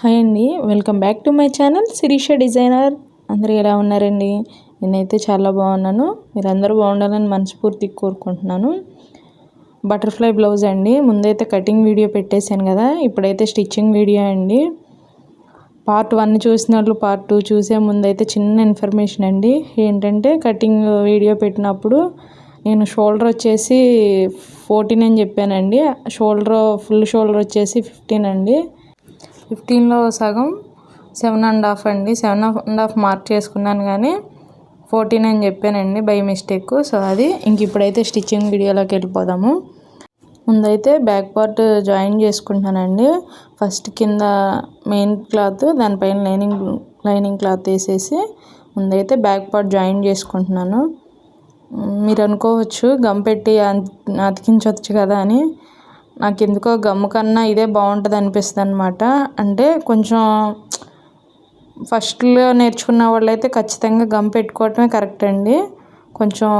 Hi అండి welcome back to my channel Sirisha designer. అందరూ ఎలా ఉన్నారండి? నేనైతే చాలా బాగున్నాను. మీరందరూ బాగుండాలని మనస్ఫూర్తి కోరుకుంటున్నాను. బటర్ఫ్లై బ్లౌజ్ అండి. ముందైతే కటింగ్ వీడియో పెట్టేశాను కదా ఇప్పుడైతే స్టిచ్చింగ్ వీడియో అండి. పార్ట్ వన్ చూసినట్లు పార్ట్ టూ చూసే ముందైతే చిన్న ఇన్ఫర్మేషన్ అండి. ఏంటంటే కటింగ్ వీడియో పెట్టినప్పుడు నేను షోల్డర్ వచ్చేసి ఫోర్టీన్ అని చెప్పానండి. షోల్డర్ ఫుల్ షోల్డర్ వచ్చేసి ఫిఫ్టీన్ అండి. ఫిఫ్టీన్లో సగం సెవెన్ అండ్ హాఫ్ అండి. సెవెన్ అండ్ హాఫ్ మార్క్ చేసుకున్నాను కానీ ఫోర్టీన్ అని చెప్పానండి బై మిస్టేక్. సో అది ఇంక ఇప్పుడైతే స్టిచ్చింగ్ వీడియోలోకి వెళ్ళిపోదాము. ముందైతే బ్యాక్ పార్ట్ జాయిన్ చేసుకుంటున్నానండి. ఫస్ట్ కింద మెయిన్ క్లాత్ దానిపైన లైనింగ్ లైనింగ్ క్లాత్ వేసేసి ముందైతే బ్యాక్ పార్ట్ జాయిన్ చేసుకుంటున్నాను. మీరు అనుకోవచ్చు గమ్ పెట్టి అతికించవచ్చు కదా అని. నాకు ఎందుకో గమ్ము కన్నా ఇదే బాగుంటుంది అనిపిస్తుంది అనమాట అంటే కొంచెం ఫస్ట్లో నేర్చుకున్న వాళ్ళైతే ఖచ్చితంగా గమ్ పెట్టుకోవటమే కరెక్ట్ అండి. కొంచెం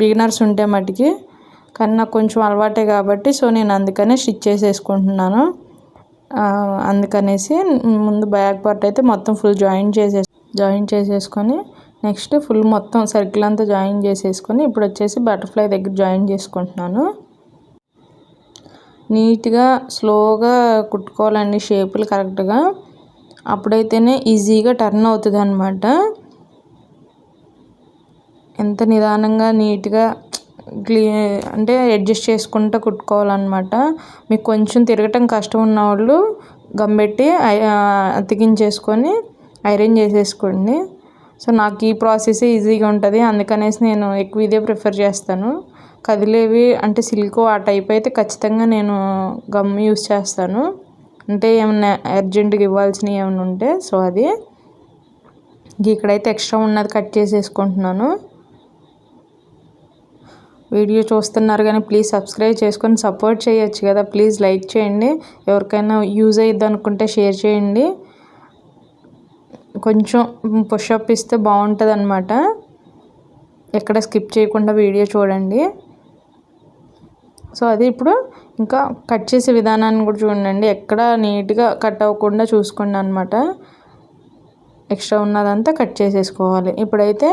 బిగినర్స్ ఉంటే మటుకి. కానీ నాకు కొంచెం అలవాటే కాబట్టి సో నేను అందుకనే స్టిచ్ చేసేసుకుంటున్నాను. అందుకనేసి ముందు బ్యాక్ పార్ట్ అయితే మొత్తం ఫుల్ జాయిన్ చేసే జాయిన్ చేసేసుకొని నెక్స్ట్ ఫుల్ మొత్తం సర్కిల్ అంతా జాయిన్ చేసేసుకొని ఇప్పుడు వచ్చేసి బటర్ఫ్లై దగ్గర జాయిన్ చేసుకుంటున్నాను. నీట్గా స్లోగా కుట్టుకోవాలండి షేపులు కరెక్ట్గా. అప్పుడైతేనే ఈజీగా టర్న్ అవుతుంది అనమాట ఎంత నిదానంగా నీట్గా క్లీ అంటే అడ్జస్ట్ చేసుకుంటూ కుట్టుకోవాలన్నమాట. మీకు కొంచెం తిరగటం కష్టం ఉన్న వాళ్ళు గమ్మెట్టి అతికించేసుకొని ఐరన్ చేసేసుకోండి. సో నాకు ఈ ప్రాసెస్ ఈజీగా ఉంటుంది. అందుకనేసి నేను ఎక్కువ ఇదే ప్రిఫర్ చేస్తాను. కదిలేవి అంటే సిల్క్ ఆ టైప్ అయితే ఖచ్చితంగా నేను గమ్ యూస్ చేస్తాను. అంటే ఏమన్నా అర్జెంటుగా ఇవ్వాల్సినవి ఏమైనా ఉంటే సో అది. ఇక్కడైతే ఎక్స్ట్రా ఉన్నది కట్ చేసేసుకుంటున్నాను. వీడియో చూస్తున్నారు కానీ ప్లీజ్ సబ్స్క్రైబ్ చేసుకొని సపోర్ట్ చేయొచ్చు కదా. ప్లీజ్ లైక్ చేయండి. ఎవరికైనా యూజ్ అయ్యిద్ది అనుకుంటే షేర్ చేయండి. కొంచెం పుషప్ ఇస్తే బాగుంటుంది అనమాట ఎక్కడ స్కిప్ చేయకుండా వీడియో చూడండి. సో అది ఇప్పుడు ఇంకా కట్ చేసే విధానాన్ని కూడా చూడండి. ఎక్కడ నీట్గా కట్ అవ్వకుండా చూసుకోండి అనమాట ఎక్స్ట్రా ఉన్నదంతా కట్ చేసేసుకోవాలి. ఇప్పుడైతే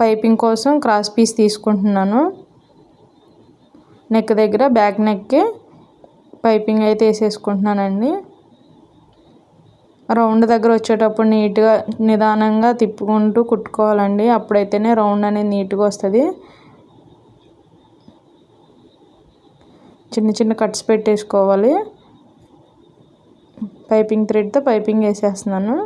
పైపింగ్ కోసం క్రాస్ పీస్ తీసుకుంటున్నాను. నెక్ దగ్గర బ్యాక్ నెక్కి పైపింగ్ అయితే వేసేసుకుంటున్నానండి. రౌండ్ దగ్గర వచ్చేటప్పుడు నీట్గా నిదానంగా తిప్పుకుంటూ కుట్టుకోవాలండి. అప్పుడైతేనే రౌండ్ అనేది నీట్గా వస్తుంది. చిన్న చిన్న కట్స్ పెట్టేసుకోవాలి. పైపింగ్ థ్రెడ్తో పైపింగ్ వేసేస్తున్నాను.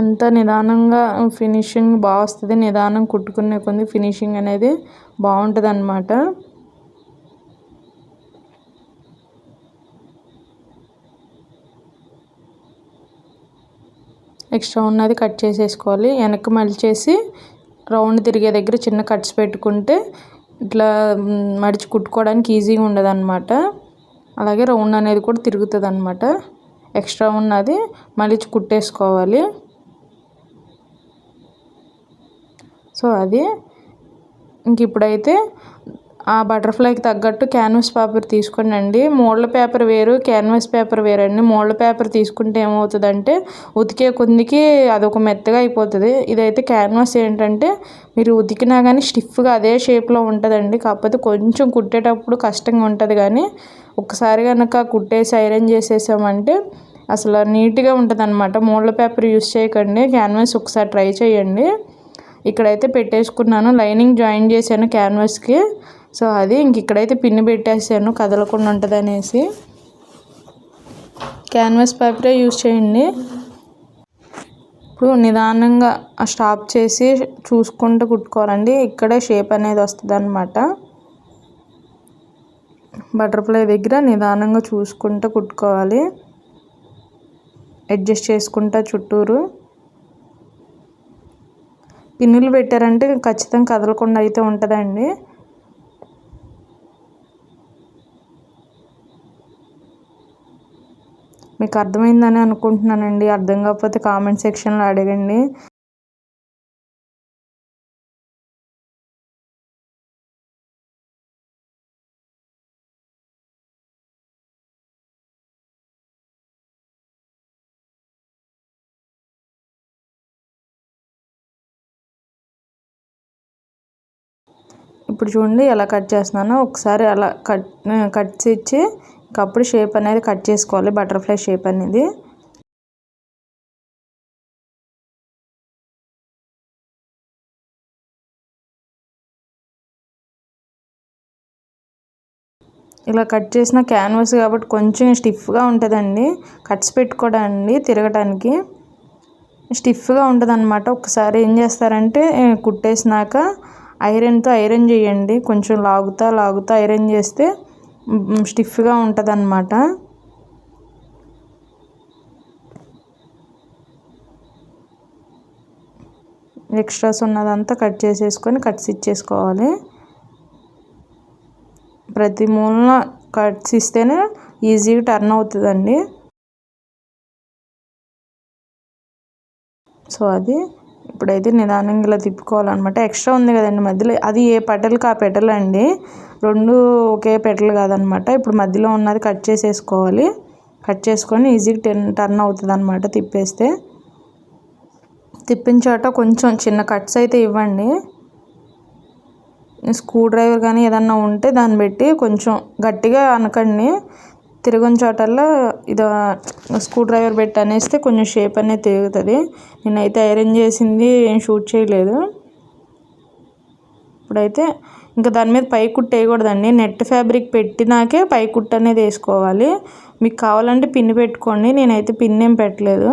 ఎంత నిదానంగా ఫినిషింగ్ బాగా వస్తుంది నిదానం కుట్టుకునే కొంది ఫినిషింగ్ అనేది బాగుంటుంది అన్నమాట ఎక్స్ట్రా ఉన్నది కట్ చేసేసుకోవాలి. వెనక్కి మలిచేసి రౌండ్ తిరిగే దగ్గర చిన్న కట్స్ పెట్టుకుంటే ఇట్లా మడిచి కుట్టుకోవడానికి ఈజీగా ఉండదు అనమాట అలాగే రౌండ్ అనేది కూడా తిరుగుతుంది అనమాట ఎక్స్ట్రా ఉన్నది మలిచి కుట్టేసుకోవాలి. సో అది. ఇంక ఇప్పుడైతే ఆ బటర్ఫ్లైకి తగ్గట్టు క్యాన్వాస్ పేపర్ తీసుకోండి మోడల్ పేపర్ వేరు క్యాన్వాస్ పేపర్ వేరండి మోడల్ పేపర్ తీసుకుంటే ఏమవుతుందంటే ఉతికే కొందికి అదొక మెత్తగా అయిపోతుంది. ఇదైతే క్యాన్వాస్ ఏంటంటే మీరు ఉతికినా కానీ స్టిఫ్గా అదే షేప్లో ఉంటుందండి. కాకపోతే కొంచెం కుట్టేటప్పుడు కష్టంగా ఉంటుంది కానీ ఒకసారి కనుక కుట్టేసి ఐరన్ చేసేసామంటే అసలు నీట్గా ఉంటుంది అనమాట మోడల్ పేపర్ యూస్ చేయకండి. క్యాన్వాస్ ఒకసారి ట్రై చేయండి. ఇక్కడైతే పెట్టేసుకున్నాను. లైనింగ్ జాయిన్ చేశాను క్యాన్వాస్కి. సో అది ఇంక ఇక్కడైతే పిన్ని పెట్టేసాను కదలకుండా ఉంటుంది అనేసి క్యాన్వాస్ పేపరే యూజ్ చేయండి. ఇప్పుడు నిదానంగా స్టాప్ చేసి చూసుకుంటూ కుట్టుకోవాలండి. ఇక్కడే షేప్ అనేది వస్తుంది అనమాట బటర్ఫ్లై దగ్గర నిదానంగా చూసుకుంటూ కుట్టుకోవాలి. అడ్జస్ట్ చేసుకుంటా చుట్టూరు. పిన్నులు పెట్టారంటే ఖచ్చితంగా కదలకుండా అయితే ఉంటుందండి. మీకు అర్థమైందని అనుకుంటున్నానండి. అర్థం కాకపోతే కామెంట్ సెక్షన్లో అడగండి. ఇప్పుడు చూడండి ఎలా కట్ చేస్తున్నానో. ఒకసారి అలా కట్ కట్స్ ఇచ్చి కప్పుడు షేప్ అనేది కట్ చేసుకోవాలి బటర్ఫ్లై షేప్ అనేది. ఇలా కట్ చేసిన క్యాన్వాస్ కాబట్టి కొంచెం స్టిఫ్గా ఉంటుందండి. కట్స్ పెట్టుకోవడానికి తిరగటానికి స్టిఫ్గా ఉంటుంది అనమాట ఒకసారి ఏం చేస్తారంటే కుట్టేసినాక ఐరన్తో ఐరన్ చేయండి. కొంచెం లాగుతా లాగుతా ఐరన్ చేస్తే స్టిఫ్గా ఉంటుంది అన్నమాట ఎక్స్ట్రాస్ ఉన్నదంతా కట్ చేసేసుకొని కట్స్ ఇచ్చేసుకోవాలి. ప్రతి మూలన కట్స్ ఇస్తేనే ఈజీగా టర్న్ అవుతుందండి. సో అది ఇప్పుడైతే నిదానంగా ఇలా తిప్పుకోవాలన్నమాట. ఎక్స్ట్రా ఉంది కదండి మధ్యలో. అది ఏ పెటల్కి ఆ పెటల్ అండి రెండు ఒకే పెటల్ కాదనమాట. ఇప్పుడు మధ్యలో ఉన్నది కట్ చేసేసుకోవాలి. కట్ చేసుకొని ఈజీగా టెన్ టర్న్ అవుతుంది అనమాట తిప్పేస్తే. తిప్పిన చోట కొంచెం చిన్న కట్స్ అయితే ఇవ్వండి. స్క్రూ డ్రైవర్ కానీ ఏదన్నా ఉంటే దాన్ని పెట్టి కొంచెం గట్టిగా అనకండి. తిరగని చోటల్లో ఇది స్క్రూ డ్రైవర్ పెట్టి అనేస్తే కొంచెం షేప్ అనేది తిరుగుతుంది నేనైతే ఐరన్ చేసింది ఏం షూట్ చేయలేదు. ఇప్పుడైతే ఇంకా దాని మీద పై కుట్టు వేయకూడదండి. నెట్ ఫ్యాబ్రిక్ పెట్టినాకే పై కుట్టు అనేది వేసుకోవాలి. మీకు కావాలంటే పిన్ని పెట్టుకోండి. నేనైతే పిన్ ఏం పెట్టలేదు.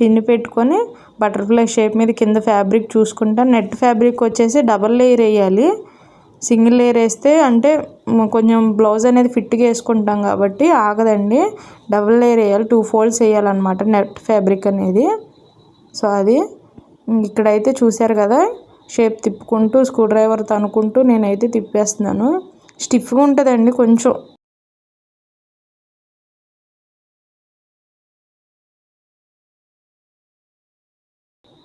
పిన్ని పెట్టుకొని బటర్ఫ్లై షేప్ మీద కింద ఫ్యాబ్రిక్ చూసుకుంటా. నెట్ ఫ్యాబ్రిక్ వచ్చేసి డబల్ లేయర్ వేయాలి. సింగిల్ లేయర్ వేస్తే అంటే కొంచెం బ్లౌజ్ అనేది ఫిట్గా వేసుకుంటాం కాబట్టి ఆగదండి. డబుల్ లేయర్ వేయాలి. టూ ఫోల్డ్స్ వేయాలన్నమాట నెట్ ఫ్యాబ్రిక్ అనేది. సో అది ఇక్కడైతే చూశారు కదా. షేప్ తిప్పుకుంటూ స్క్రూ డ్రైవర్ తనుకుంటూ నేనైతే తిప్పేస్తున్నాను. స్టిఫ్గా ఉంటుందండి కొంచెం.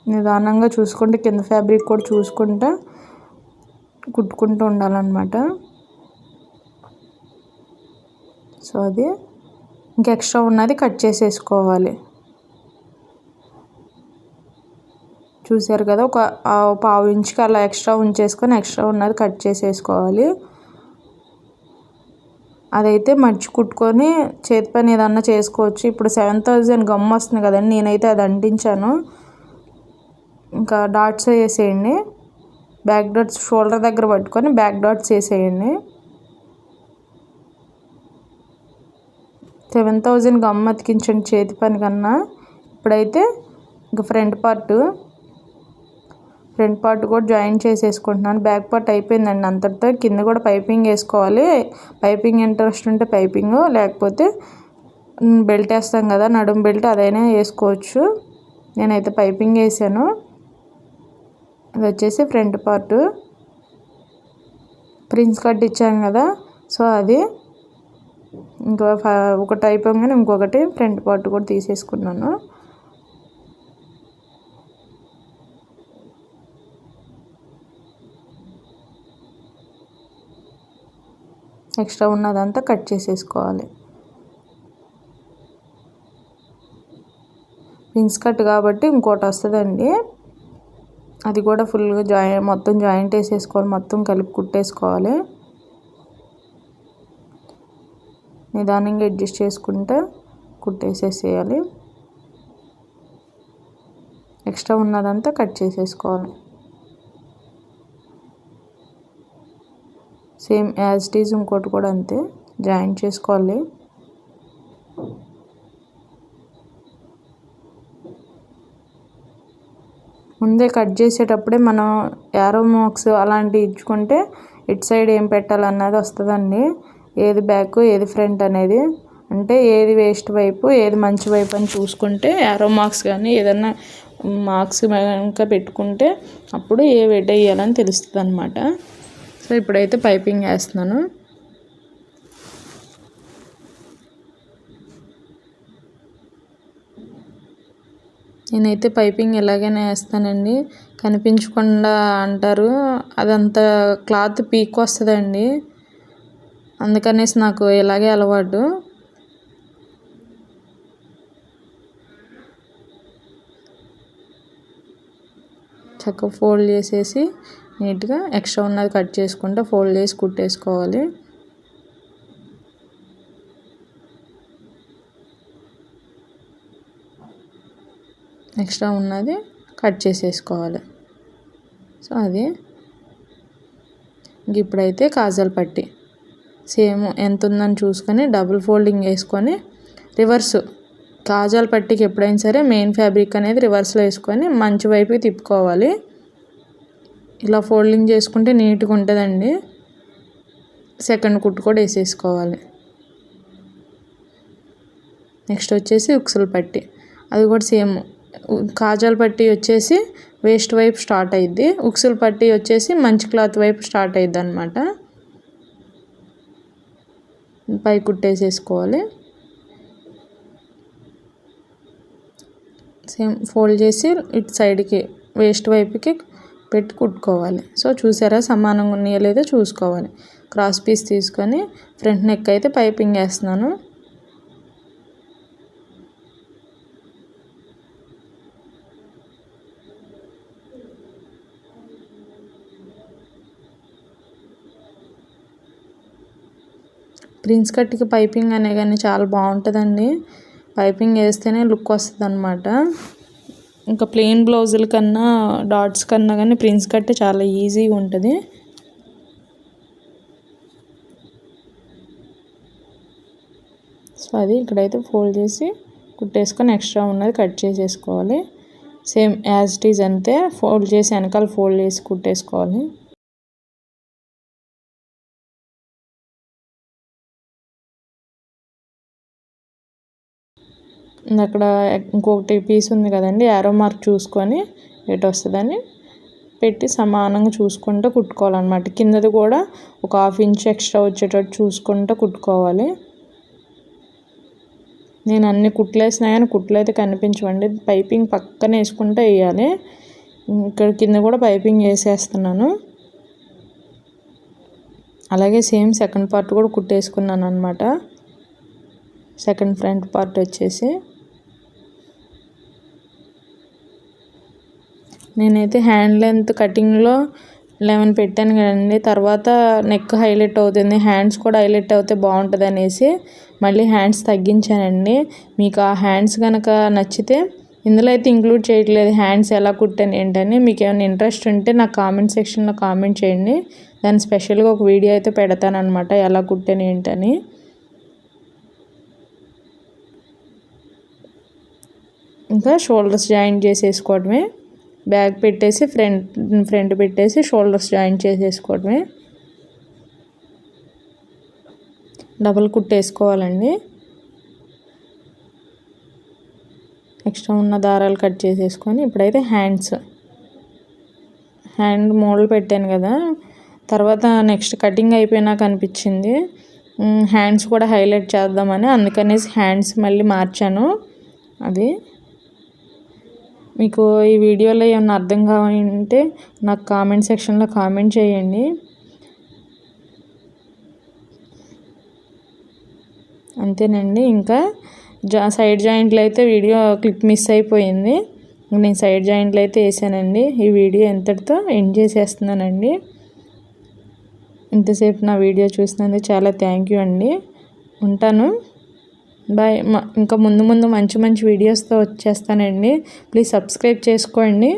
నిదానంగా చూసుకుంటే కింద ఫ్యాబ్రిక్ కూడా చూసుకుంటా కుట్టుకుంటూ ఉండాలన్నమాట. సో అది. ఇంకా ఎక్స్ట్రా ఉన్నది కట్ చేసేసుకోవాలి. చూసారు కదా ఒక పావు ఇంచుకి అలా ఎక్స్ట్రా ఉంచేసుకొని ఎక్స్ట్రా ఉన్నది కట్ చేసేసుకోవాలి. అదైతే మర్చి కుట్టుకొని చేతి పని ఏదన్నా చేసుకోవచ్చు. ఇప్పుడు సెవెన్ థౌజండ్ గమ్ వస్తుంది కదండి నేనైతే అది అంటించాను. ఇంకా డాట్స్ వేసేయండి. బ్యాక్ డాట్స్ షోల్డర్ దగ్గర పట్టుకొని బ్యాక్ డాట్స్ వేసేయండి. సెవెన్ థౌజండ్ గమ్ అతికించండి చేతి పని కన్నా. ఇప్పుడైతే ఇంకా ఫ్రంట్ పార్ట్ ఫ్రంట్ పార్ట్ కూడా జాయిన్ చేసేసుకుంటున్నాను. బ్యాక్ పార్ట్ అయిపోయిందండి అంతటితో. కింద కూడా పైపింగ్ వేసుకోవాలి. పైపింగ్ ఇంట్రెస్ట్ ఉంటే పైపింగ్ లేకపోతే బెల్ట్ వేస్తాం కదా నడుం బెల్ట్ అదైనా వేసుకోవచ్చు. నేనైతే పైపింగ్ వేసాను. ఇది వచ్చేసి ఫ్రంట్ పార్ట్. ప్రిన్స్ కట్ ఇచ్చాను కదా సో అది ఇంకో ఒకటి అయిపోగానే ఇంకొకటి ఫ్రంట్ పార్ట్ కూడా తీసేసుకున్నాను. ఎక్స్ట్రా ఉన్నదంతా కట్ చేసేసుకోవాలి. ప్రిన్స్ కట్ కాబట్టి ఇంకోటి వస్తుందండి. అది కూడా ఫుల్గా జాయిన్ మొత్తం జాయింట్ వేసేసుకోవాలి మొత్తం కలిపి కుట్టేసుకోవాలి. నిదానంగా అడ్జస్ట్ చేసుకుంటే కుట్టేసేసేయాలి. ఎక్స్ట్రా ఉన్నదంతా కట్ చేసేసుకోవాలి. సేమ్ యాజ్ ఇట్ ఈజ్ ఇంకోటి కూడా అంతే. జాయింట్ చేసుకోవాలి. ముందే కట్ చేసేటప్పుడే మనం యారో మార్క్స్ అలాంటివి ఇచ్చుకుంటే ఇటు సైడ్ ఏం పెట్టాలన్నది వస్తుందండి. ఏది బ్యాక్ ఏది ఫ్రంట్ అనేది. అంటే ఏది వేస్ట్ వైపు ఏది మంచి వైపు అని చూసుకుంటే యారో మార్క్స్ కానీ ఏదన్నా మార్క్స్ కనుక పెట్టుకుంటే అప్పుడు ఏ వెడ్ వేయాలని తెలుస్తుంది అనమాట సో ఇప్పుడైతే పైపింగ్ వేస్తున్నాను. నేనైతే పైపింగ్ ఎలాగైనా వేస్తానండి. కనిపించకుండా అంటారు. అదంతా క్లాత్ పీక్ వస్తుందండి. అందుకనేసి నాకు ఇలాగే అలవాటు. చక్కగా ఫోల్డ్ చేసేసి నీట్గా ఎక్స్ట్రా ఉన్నది కట్ చేసుకుంటూ ఫోల్డ్ చేసి కుట్టేసుకోవాలి. ఎక్స్ట్రా ఉన్నది కట్ చేసేసుకోవాలి. సో అది. ఇప్పుడైతే కాజల్ పట్టి. సేమ్ ఎంత ఉందని చూసుకొని డబుల్ ఫోల్డింగ్ వేసుకొని రివర్స్. కాజాల పట్టికి ఎప్పుడైనా సరే మెయిన్ ఫ్యాబ్రిక్ అనేది రివర్స్లో వేసుకొని మంచి వైపుకి తిప్పుకోవాలి. ఇలా ఫోల్డింగ్ చేసుకుంటే నీట్గా ఉంటుందండి. సెకండ్ కుట్టు కూడా వేసేసుకోవాలి. నెక్స్ట్ వచ్చేసి ఉక్సులు పట్టి. అది కూడా సేమ్. కాజాల పట్టి వచ్చేసి వేస్ట్ వైపు స్టార్ట్ అయ్యిద్ది ఉక్సులు పట్టి వచ్చేసి మంచి క్లాత్ వైపు స్టార్ట్ అయ్యిద్ది అనమాట పై కుట్టేసేసుకోవాలి సేమ్ ఫోల్డ్ చేసి ఇటు సైడ్కి వేస్ట్ వైపుకి పెట్టి కుట్టుకోవాలి సో చూసారా? సమానంగా ఉన్నాయో లేదో చూసుకోవాలి. క్రాస్ పీస్ తీసుకొని ఫ్రంట్ నెక్ అయితే పైపింగ్ వేస్తున్నాను. ప్రిన్స్ కట్కి పైపింగ్ అనే కానీ చాలా బాగుంటుందండి. పైపింగ్ వేస్తేనే లుక్ వస్తుంది అనమాట ఇంకా ప్లెయిన్ బ్లౌజుల కన్నా డాట్స్ కన్నా కానీ ప్రిన్స్ కట్టే చాలా ఈజీగా ఉంటుంది. సో అది ఇక్కడైతే ఫోల్డ్ చేసి కుట్టేసుకొని ఎక్స్ట్రా ఉన్నది కట్ చేసేసుకోవాలి. సేమ్ యాజ్ ఇట్ ఈజ్ అంతే ఫోల్డ్ చేసి వెనకాల ఫోల్డ్ చేసి కుట్టేసుకోవాలి. అక్కడ ఇంకొకటి పీస్ ఉంది కదండి యారో మార్క్ చూసుకొని ఎటు వస్తుందని పెట్టి సమానంగా చూసుకుంటూ కుట్టుకోవాలన్నమాట. కిందది కూడా ఒక హాఫ్ ఇంచ్ ఎక్స్ట్రా వచ్చేటట్టు చూసుకుంటూ కుట్టుకోవాలి. నేను అన్ని కుట్లేసినా కానీ కుట్లు అయితే కనిపించవండి. పైపింగ్ పక్కన వేసుకుంటూ వేయాలి. ఇక్కడ కింద కూడా పైపింగ్ వేసేస్తున్నాను. అలాగే సేమ్ సెకండ్ పార్ట్ కూడా కుట్టేసుకున్నాను అనమాట సెకండ్ ఫ్రంట్ పార్ట్ వచ్చేసి. నేనైతే హ్యాండ్ లెంత్ కటింగ్లో లెవెన్ పెట్టాను కదండి. తర్వాత నెక్ హైలైట్ అవుతుంది. హ్యాండ్స్ కూడా హైలైట్ అవుతే బాగుంటుంది అనేసి మళ్ళీ హ్యాండ్స్ తగ్గించానండి. మీకు ఆ హ్యాండ్స్ కనుక నచ్చితే ఇందులో అయితే ఇంక్లూడ్ చేయట్లేదు. హ్యాండ్స్ ఎలా కుట్టాను ఏంటని మీకు ఏమైనా ఇంట్రెస్ట్ ఉంటే నాకు కామెంట్ సెక్షన్లో కామెంట్ చేయండి. దాని స్పెషల్గా ఒక వీడియో అయితే పెడతానమాట ఎలా కుట్టాను ఏంటని. ఇంకా షోల్డర్స్ జాయింట్ చేసేసుకోవడమే. బ్యాగ్ పెట్టేసి ఫ్రంట్ ఫ్రంట్ పెట్టేసి షోల్డర్స్ జాయిన్ చేసేసుకోవడమే. డబల్ కుట్టేసుకోవాలండి. ఎక్స్ట్రా ఉన్న దారాలు కట్ చేసేసుకొని ఇప్పుడైతే హ్యాండ్స్ హ్యాండ్ మోడల్ పెట్టాను కదా. తర్వాత నెక్స్ట్ కటింగ్ అయిపోయినాక అనిపించింది. హ్యాండ్స్ కూడా హైలైట్ చేద్దామని అందుకనేసి హ్యాండ్స్ మళ్ళీ మార్చాను. అది మీకు ఈ వీడియోలో ఏమన్నా అర్థం కావాలంటే నాకు కామెంట్ సెక్షన్లో కామెంట్ చేయండి. అంతేనండి. ఇంకా జా సైడ్ జాయింట్లు అయితే వీడియో క్లిప్ మిస్ అయిపోయింది. నేను సైడ్ జాయింట్లు అయితే వేసానండి. ఈ వీడియో ఎంతటితో ఎండ్ చేసేస్తున్నానండి. ఇంతసేపు నా వీడియో చూసినందుకు చాలా థ్యాంక్ యూ అండి. ఉంటాను. బాయ్ ఇంకా ముందు ముందు మంచి మంచి వీడియోస్తో వచ్చేస్తానండి. ప్లీజ్ సబ్స్క్రైబ్ చేసుకోండి.